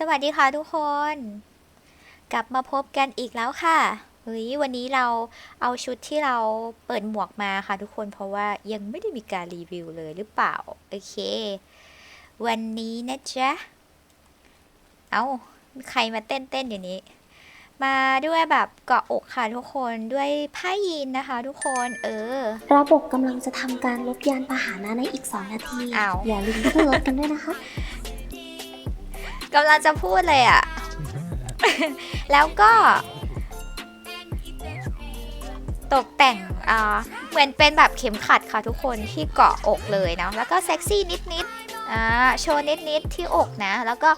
สวัสดีค่ะทุกคน กลับมาพบกันอีกแล้วค่ะเฮ้ยวันนี้เราเอาชุดที่เราเปิดหมวกมาค่ะทุกคนเพราะว่ายังไม่ได้มีการรีวิวเลยหรือเปล่า โอเค วันนี้นะจ๊ะ เอาใครมาเต้นเต้นๆอยู่นี้ มาด้วยแบบเกาะอกค่ะทุกคนด้วยผ้ายีนนะคะ ทุกคนเออ ระบบกำลังจะทำการลบยานพาหนะในอีก 2 นาที อ้าว อย่าลืมขึ้นรถกันด้วยนะคะ กำลังจะพูดเลยอะ่ะ แล้วก็ ตกแต่งอ่าเหมือนเป็นแบบเข็มขัดค่ะทุกคนที่เกาะอกเลยเนาะแล้วก็เซ็กซี่นิดๆอ่าโชว์นิดๆที่อกนะ แล้วก็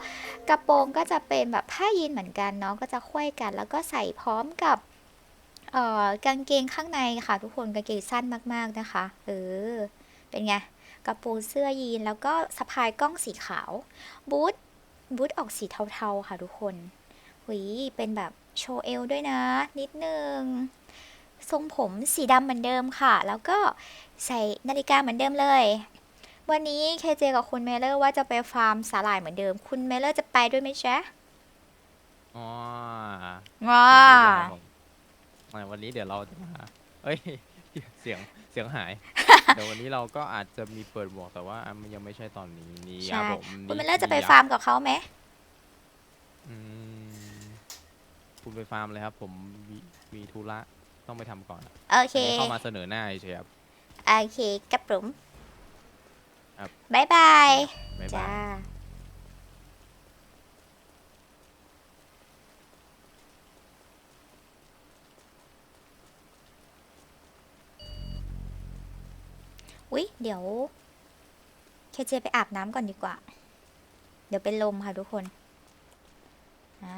กระโปรงก็จะเป็นแบบผ้ายีนเหมือนกันเนาะก็จะควยกัน แล้วก็ใส่พร้อมกับเออกางเกงข้างในค่ะ ทุกคนกางเกงสั้นมากๆนะคะเออเป็นไงกระโปรงเสื้อยีนแล้วก็สะพายกล้องสีขาว บูท บูทออกสีเทาๆค่ะทุกคนหุยเป็นแบบโชว์เอวด้วยนะ นิดนึง ทรงผมสีดำเหมือนเดิมค่ะ แล้วก็ใส่นาฬิกาเหมือนเดิมเลย วันนี้เคเจกับคุณเมเลอร์ว่าจะไปฟาร์มสาหร่ายเหมือนเดิม คุณเมเลอร์จะไปด้วยไหมจ๊ะอ๋อว้าเดี๋ยววันนี้เดี๋ยวเราจะมา เอ้ย เสียงเสียงหาย เดี๋ยววันนี้เราก็อาจจะมีเปิดหมวกแต่ว่ามันยังไม่ใช่ตอนนี้นี่คใช่รับผมคุณเมนี่เลอร์จะไปนี่ฟาร์มกับเขาไหมอืมคุณไปฟาร์มเลยครับ ผมมีมีธุระต้องไปทำก่อนโอเควันนี้เข้ามาเสนอหน้าเฉยๆครับ โอเคกับผมครับบายบาย บ๊ายบาจ้า อุ๊ย เดี๋ยว เคเจไปอาบน้ำก่อนดีกว่า เดี๋ยวเป็นลมค่ะทุกคน อ่า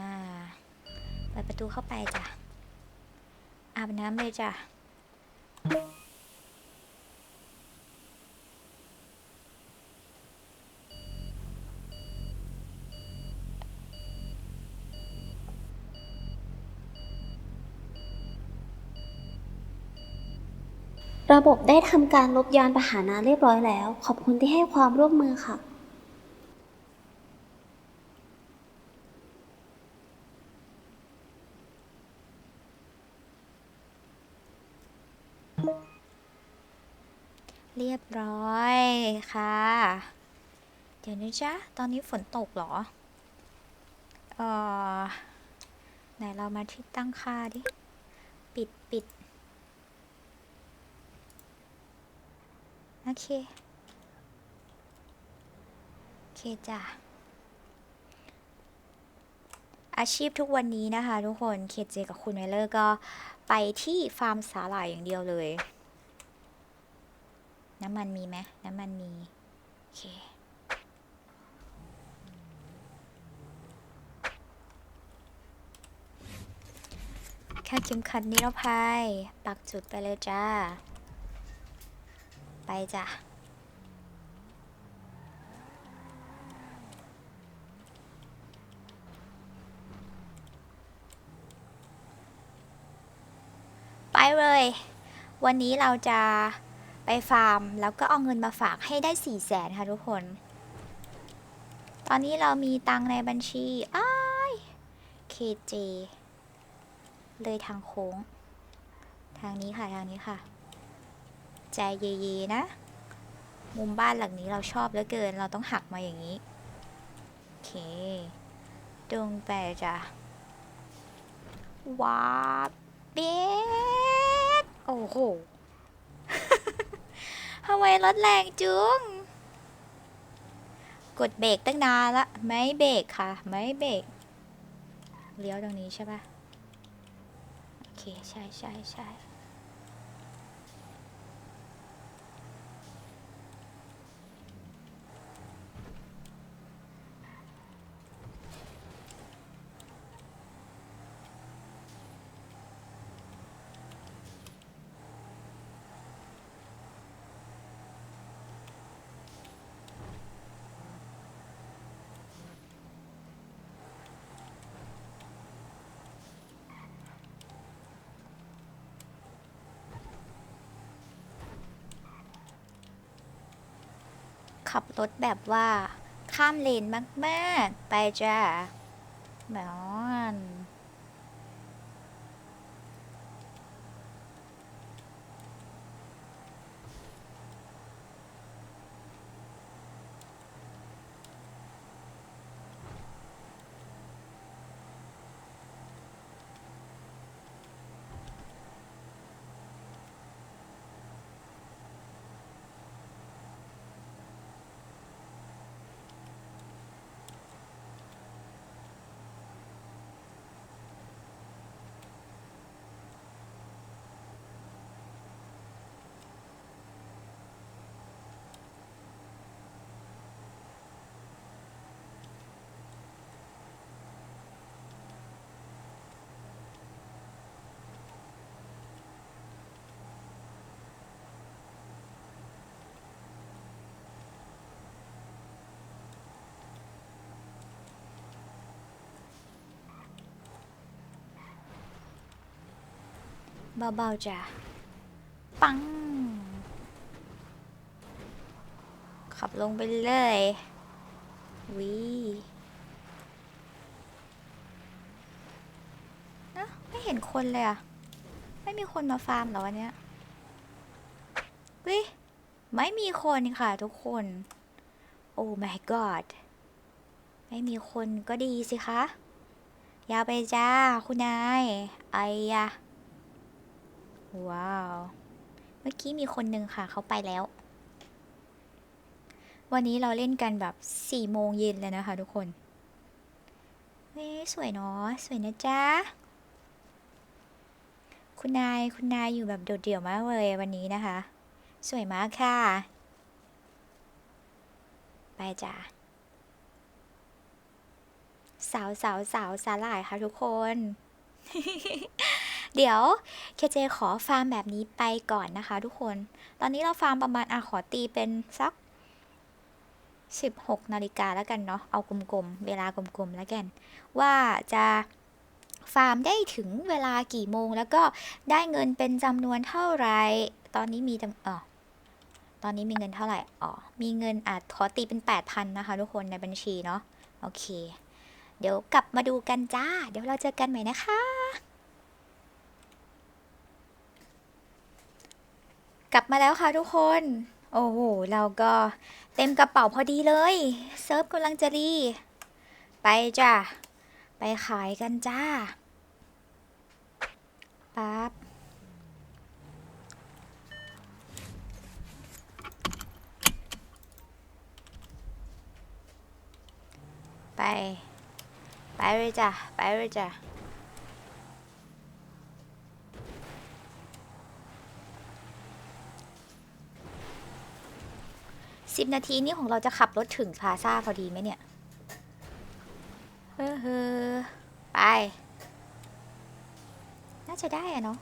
เปิดประตูเข้าไปจ้ะ อาบน้ำเลยจ้ะ ระบบได้ทำการลบยานพาหนะเรียบร้อยแล้ว ขอบคุณที่ให้ความร่วมมือค่ะเรียบร้อยค่ะ เดี๋ยวนะจ๊ะตอนนี้ฝนตกเหรอ เออไหนเรามาที่ตั้งค่าดิปิด โอ เค โอเคจ้ะ อาชีพทุกวันนี้นะคะทุกคน เคเจกับคุณไวเลอร์ก็ไปที่ฟาร์มสาหร่ายอย่างเดียวเลย น้ำมันมีไหมน้ำมันมี โอเคแค่เข็มขัดนิรภัยปักจุดไปเลยจ้า ไปจ้ะไปเลย วันนี้เราจะไปฟาร์ม แล้วก็เอาเงินมาฝากให้ได้สี่แสนค่ะทุกคน ตอนนี้เรามีตังในบัญชีอ้ายเคเจเลยทางโค้ง ทางนี้ค่ะ ทางนี้ค่ะ ใจเยๆนะ มุมบ้านหลังนี้เราชอบเหลือเกิน เราต้องหักมาอย่างนี้ โอเค ตรงไปจ้ะว้าเบ็ดโอ้โหทำไมรถแรงจุงกดเบรกตั้งนานละ ไม่เบรกค่ะ ไม่เบรกเลี้ยวตรงนี้ใช่ปะโอเค ใช่ใช่ใช่ ขับรถแบบว่า ข้ามเลนมาก ๆ ไปจ้าแมอน เบาๆจ้ะ ปัง ขับลงไปเลยวินะไม่เห็นคนเลยอะไม่มีคนมาฟาร์มเหรอวันเนี้ยวิไม่มีคนค่ะทุกคน โอ้ my god ไม่มีคนก็ดีสิคะ ยาวไปจ้า คุณนาย ไอ้ยะ ว้าว เมื่อกี้มีคนหนึ่งค่ะ เขาไปแล้ว วันนี้เราเล่นกันแบบสี่โมงเย็นเลยนะคะทุกคนเฮ้ยสวยเนาะสวยนะจ๊ะ คุณนายคุณนายอยู่แบบโดดเดี่ยวมากเลยวันนี้นะคะ สวยมากค่ะ ไปจ้ะสาวสาวสาวสาหร่ายค่ะทุกคน เดี๋ยวเคเจขอฟาร์มแบบนี้ไปก่อนนะคะ ทุกคน ตอนนี้เราฟาร์มประมาณอะขอตีเป็นสัก 16 นาฬิกาแล้วกันเนาะ เอากลมๆ เวลากลมๆ แล้วกัน ว่าจะฟาร์มได้ถึงเวลากี่โมง แล้วก็ได้เงินเป็นจำนวนเท่าไหรตอนนี้มีจำอ๋อตอนนี้มีเงินเท่าไหร่ อ๋อ มีเงินอาจขอตีเป็น 8,000 นะคะ ทุกคนในบัญชีเนาะ โอเค เดี๋ยวกลับมาดูกันจ้า เดี๋ยวเราเจอกันใหม่นะคะ กลับมาแล้วค่ะทุกคน โอ้โห เราก็เต็มกระเป๋าพอดีเลย เซิร์ฟกำลังจะรีไปจ้ะ ไปขายกันจ้าปั๊บไป ไปเลยจ้ะ ไปเลยจ้ะ สิบนาทีนี้ของเราจะขับรถถึงพลาซ่าพอดีไหมเนี่ย เฮ้อเฮ้อไป น่าจะได้อะเนาะ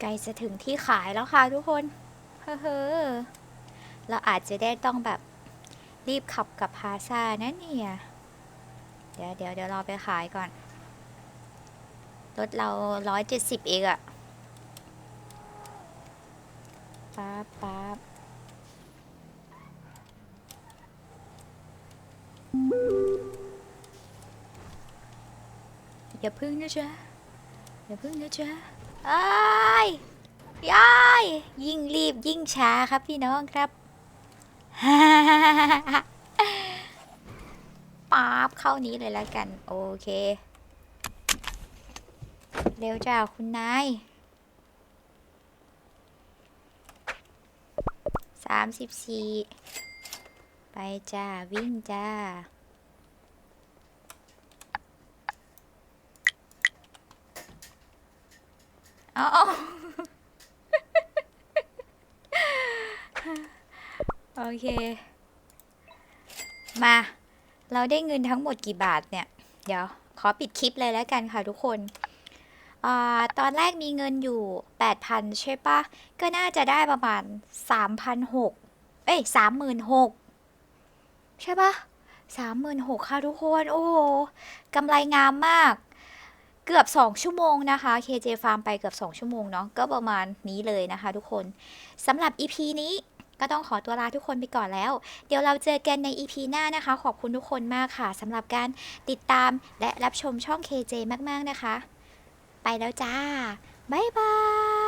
ใกล้จะถึงที่ขายแล้วค่ะทุกคน เฮ้อเราอาจจะได้ต้องแบบรีบขับกับพาซานะเนี่ย เดี๋ยวเดี๋ยวเดี๋ยวเราไปขายก่อน รถเราร้อยเจ็ดสิบเองอะป๊าป๊าอย่าพึ่งนะจ๊ะอย่าพึ่งนะจ๊ะ อ้ยยายยิ่งรีบยิ่งช้าครับพี่น้องครับป๊าบเข้านี้เลยแล้วกัน โอเค เร็วจ้าคุณนายสามสิบสี่ไปจ้า วิ่งจ้า โอ เค มา เราได้เงินทั้งหมดกี่บาทเนี่ย เดี๋ยว ขอปิดคลิปเลยแล้วกันค่ะทุกคนอตอนแรกมีเงินอยู่ 8,000 ใช่ปะ ก็น่าจะได้ประมาณ 3,600 เอ้ย 36,000 ใช่ปะ36,000 ค่ะทุกคน โอ้กำไรงามมาก เกือบ 2 ชั่วโมงนะคะ KJ Farm ไปเกือบ 2 ชั่วโมงเนาะ ก็ประมาณนี้เลยนะคะทุกคน สำหรับ EP นี้ ก็ต้องขอตัวลาทุกคนไปก่อนแล้ว เดี๋ยวเราเจอกันใน EP หน้านะคะ ขอบคุณทุกคนมากค่ะสำหรับการติดตามและรับชมช่อง KJ มากๆนะคะ ไปแล้วจ้า บ๊ายบาย